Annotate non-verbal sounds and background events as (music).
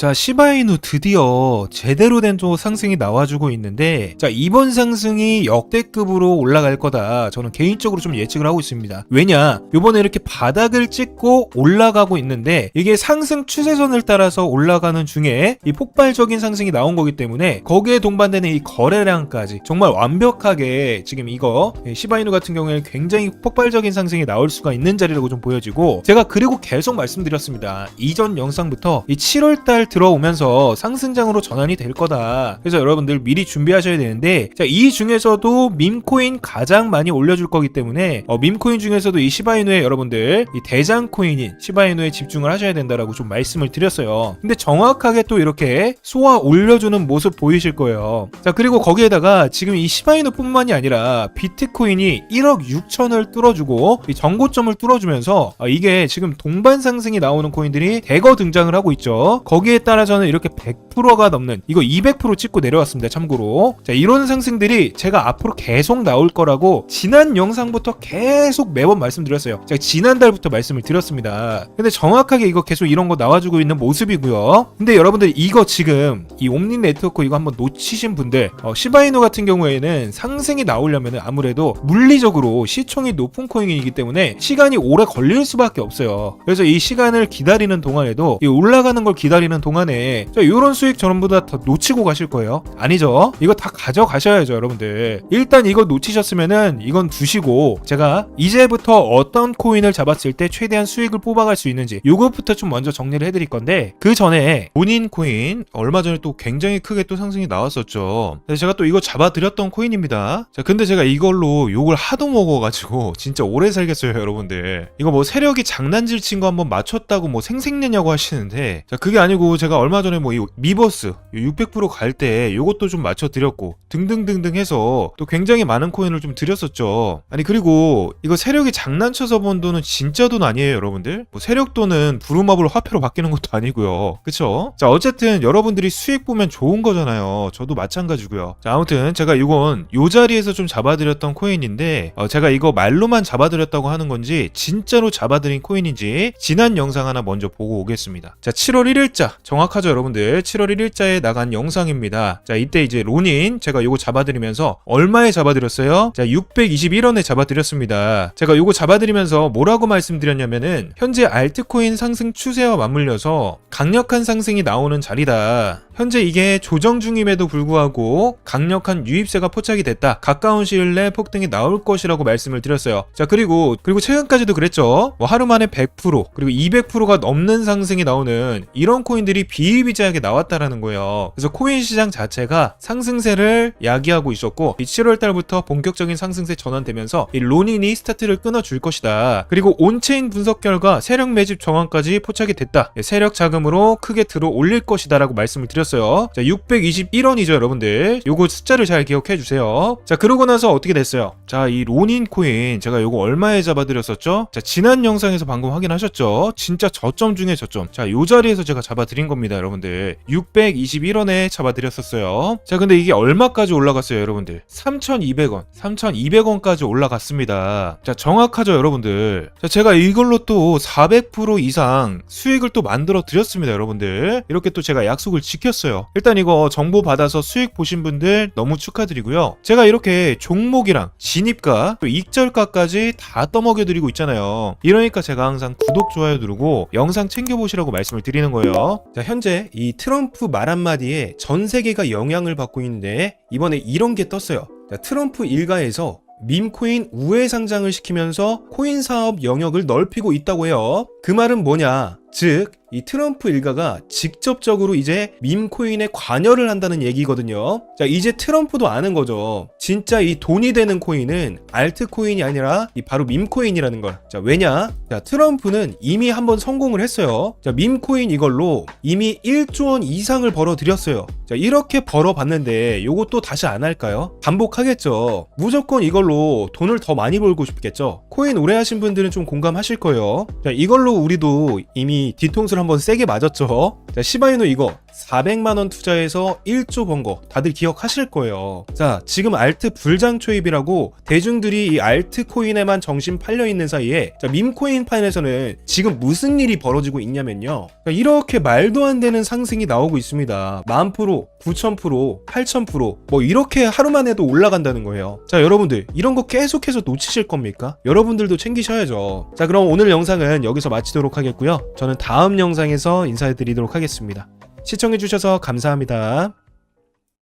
자, 시바이누 드디어 제대로 된 또 상승이 나와주고 있는데, 자, 이번 상승이 역대급으로 올라갈 거다. 저는 개인적으로 좀 예측을 하고 있습니다. 왜냐? 요번에 이렇게 바닥을 찍고 올라가고 있는데, 이게 상승 추세선을 따라서 올라가는 중에 이 폭발적인 상승이 나온 거기 때문에, 거기에 동반되는 이 거래량까지 정말 완벽하게 지금 이거, 예, 시바이누 같은 경우에는 굉장히 폭발적인 상승이 나올 수가 있는 자리라고 좀 보여지고, 제가 그리고 계속 말씀드렸습니다. 이전 영상부터 이 7월달 들어오면서 상승장으로 전환이 될 거다. 그래서 여러분들 미리 준비하셔야 되는데 자, 이 중에서도 밈코인 가장 많이 올려줄 거기 때문에 어, 밈코인 중에서도 이 시바이누에 여러분들 이 대장 코인인 시바이누에 집중을 하셔야 된다라고 좀 말씀을 드렸어요. 근데 정확하게 또 이렇게 쏘아 올려주는 모습 보이실 거예요. 자 그리고 거기에다가 지금 이 시바이누뿐만이 아니라 비트코인이 1억 6천을 뚫어주고 이 정고점을 뚫어주면서 아, 이게 지금 동반 상승이 나오는 코인들이 대거 등장을 하고 있죠. 거기에 따라서는 이렇게 100%가 넘는 이거 200% 찍고 내려왔습니다. 참고로 자 이런 상승들이 제가 앞으로 계속 나올 거라고 지난 영상부터 계속 매번 말씀드렸어요. 제가 지난달부터 말씀을 드렸습니다. 근데 정확하게 이거 계속 이런 거 나와주고 있는 모습이고요. 근데 여러분들 이거 지금 이 옴니 네트워크 이거 한번 놓치신 분들 어, 시바이누 같은 경우에는 상승이 나오려면 아무래도 물리적으로 시총이 높은 코인이기 때문에 시간이 오래 걸릴 수밖에 없어요. 그래서 이 시간을 기다리는 동안에도 이 올라가는 걸 기다리는 동안 에 자, 이런 수익 전부 다 다 놓치고 가실 거예요. 아니죠? 이거 다 가져가셔야죠, 여러분들. 일단 이거 놓치셨으면은 이건 두시고 제가 이제부터 어떤 코인을 잡았을 때 최대한 수익을 뽑아갈 수 있는지 이것부터 좀 먼저 정리를 해드릴 건데 그 전에 본인 코인 얼마 전에 또 굉장히 크게 또 상승이 나왔었죠. 제가 또 이거 잡아드렸던 코인입니다. 자, 근데 제가 이걸로 욕을 하도 먹어가지고 (laughs) 진짜 오래 살겠어요, 여러분들. 이거 뭐 세력이 장난질 친 거 한번 맞췄다고 뭐 생색내냐고 하시는데, 자, 그게 아니고 제가 얼마 전에 뭐 이 미버스 600%갈 때 요것도 좀 맞춰드렸고 등등등등 해서 또 굉장히 많은 코인을 좀 드렸었죠. 아니 그리고 이거 세력이 장난쳐서 번 돈은 진짜 돈 아니에요, 여러분들. 뭐 세력 돈은 부루마블 화폐로 바뀌는 것도 아니고요. 그쵸? 자, 어쨌든 여러분들이 수익 보면 좋은 거잖아요. 저도 마찬가지고요. 자, 아무튼 제가 이건 요 자리에서 좀 잡아드렸던 코인인데 어, 제가 이거 말로만 잡아드렸다고 하는 건지 진짜로 잡아드린 코인인지 지난 영상 하나 먼저 보고 오겠습니다. 자, 7월 1일자 정확하죠, 여러분들. 7월 1일자에 나간 영상입니다. 자, 이때 이제 론인 제가 요거 잡아드리면서 얼마에 잡아드렸어요? 자, 621원에 잡아드렸습니다. 제가 요거 잡아드리면서 뭐라고 말씀드렸냐면은 현재 알트코인 상승 추세와 맞물려서 강력한 상승이 나오는 자리다. 현재 이게 조정 중임에도 불구하고 강력한 유입세가 포착이 됐다. 가까운 시일 내 폭등이 나올 것이라고 말씀을 드렸어요. 자, 그리고 그리고 최근까지도 그랬죠. 뭐 하루 만에 100% 그리고 200%가 넘는 상승이 나오는 이런 코인들 이 비일비재하게 나왔다라는 거예요. 그래서 코인 시장 자체가 상승세를 야기하고 있었고 이 7월 달부터 본격적인 상승세 전환되면서 이 로닌이 스타트를 끊어 줄 것이다. 그리고 온체인 분석 결과 세력 매집 정황까지 포착이 됐다. 예, 세력 자금으로 크게 들어 올릴 것이다라고 말씀을 드렸어요. 자, 621원이죠, 여러분들. 요거 숫자를 잘 기억해 주세요. 자, 그러고 나서 어떻게 됐어요? 자, 이 로닌 코인 제가 요거 얼마에 잡아드렸었죠? 자, 지난 영상에서 방금 확인하셨죠? 진짜 저점 중에 저점. 자, 요 자리에서 제가 잡아드린 겁니다, 여러분들. 621원에 잡아드렸었어요. 자, 근데 이게 얼마까지 올라갔어요, 여러분들? 3,200원, 3,200원까지 올라갔습니다. 자, 정확하죠, 여러분들. 자, 제가 이걸로 또 400% 이상 수익을 또 만들어 드렸습니다, 여러분들. 이렇게 또 제가 약속을 지켰어요. 일단 이거 정보 받아서 수익 보신 분들 너무 축하드리고요. 제가 이렇게 종목이랑 진입가 또 익절가까지 다 떠먹여 드리고 있잖아요. 이러니까 제가 항상 구독, 좋아요 누르고 영상 챙겨보시라고 말씀을 드리는 거예요. 자, 현재 이 트럼프 말 한마디에 전 세계가 영향을 받고 있는데 이번에 이런 게 떴어요. 자, 트럼프 일가에서 밈코인 우회 상장을 시키면서 코인 사업 영역을 넓히고 있다고 해요. 그 말은 뭐냐? 즉, 이 트럼프 일가가 직접적으로 이제 밈코인에 관여를 한다는 얘기거든요. 자, 이제 트럼프도 아는 거죠. 진짜 이 돈이 되는 코인은 알트코인이 아니라 이 바로 밈코인이라는 걸. 자, 왜냐? 자, 트럼프는 이미 한번 성공을 했어요. 자, 밈코인 이걸로 이미 1조 원 이상을 벌어들였어요. 자, 이렇게 벌어봤는데 요것도 다시 안 할까요? 반복하겠죠. 무조건 이걸로 돈을 더 많이 벌고 싶겠죠. 코인 오래 하신 분들은 좀 공감하실 거예요. 자, 이걸로 이걸로 우리도 이미 뒤통수를 한번 세게 맞았죠. 자, 시바이노 이거 400만 원 투자해서 1조 번 거 다들 기억하실 거예요. 자, 지금 알트 불장 초입이라고 대중들이 이 알트 코인에만 정신 팔려 있는 사이에 자, 밈코인 판에서는 지금 무슨 일이 벌어지고 있냐면요. 자, 이렇게 말도 안 되는 상승이 나오고 있습니다. 만 프로, 9천 프로, 8천 프로 뭐 이렇게 하루만 해도 올라간다는 거예요. 자, 여러분들 이런 거 계속해서 놓치실 겁니까? 여러분들도 챙기셔야죠. 자, 그럼 오늘 영상은 여기서 마치 도록 하겠고요. 저는 다음 영상에서 인사드리도록 하겠습니다. 시청해주셔서 감사합니다.